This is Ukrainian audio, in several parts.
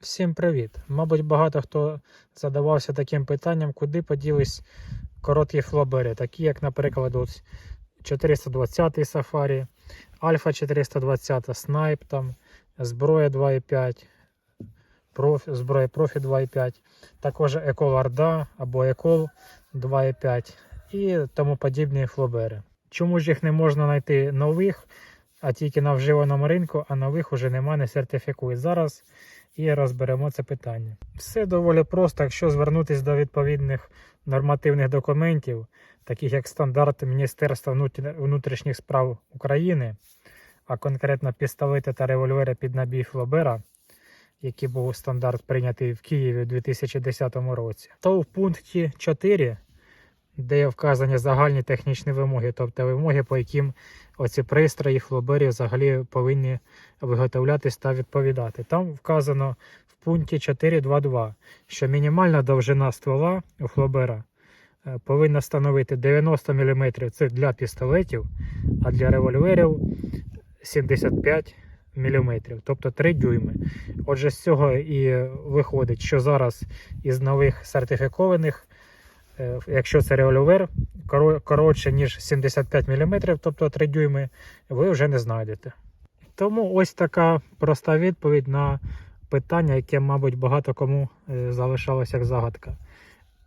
Всім привіт! Мабуть, багато хто задавався таким питанням, куди поділись короткі флобери, такі як, наприклад, ось 420 Safari, Альфа 420, Снайп, там, зброя 2.5, профі, зброя профі 2.5, також Екол Орда або Екол 2.5 і тому подібні флобери. Чому ж їх не можна знайти нових, а тільки на вживаному ринку, а нових уже нема, не сертифікують. Зараз і розберемо це питання. Все доволі просто, якщо звернутися до відповідних нормативних документів, таких як стандарт Міністерства внутрішніх справ України, а конкретно пістолети та револьвери під набій Флобера, який був стандарт прийнятий в Києві у 2010 році, то в пункті 4, де вказані загальні технічні вимоги, тобто вимоги, по яким оці пристрої флоберів взагалі повинні виготовлятись та відповідати. Там вказано в пункті 4.2.2, що мінімальна довжина ствола у флобера е, повинна становити 90 мм це для пістолетів, а для револьверів 75 мм, тобто 3 дюйми. Отже, з цього і виходить, що зараз із нових сертифікованих, якщо це револьвер коротше, ніж 75 мм, тобто 3 дюйми, ви вже не знайдете. Тому ось така проста відповідь на питання, яке, мабуть, багато кому е, залишалося як загадка.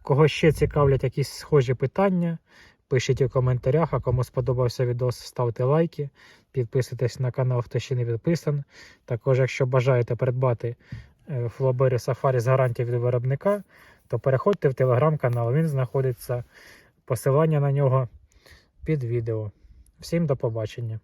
Кого ще цікавлять якісь схожі питання, пишіть у коментарях, а кому сподобався відео, ставте лайки, підписуйтесь на канал, хто ще не підписан. Також, якщо бажаєте придбати е, флобери Safari з гарантією від виробника, то переходьте в телеграм-канал, він знаходиться посилання на нього під відео. Всім до побачення!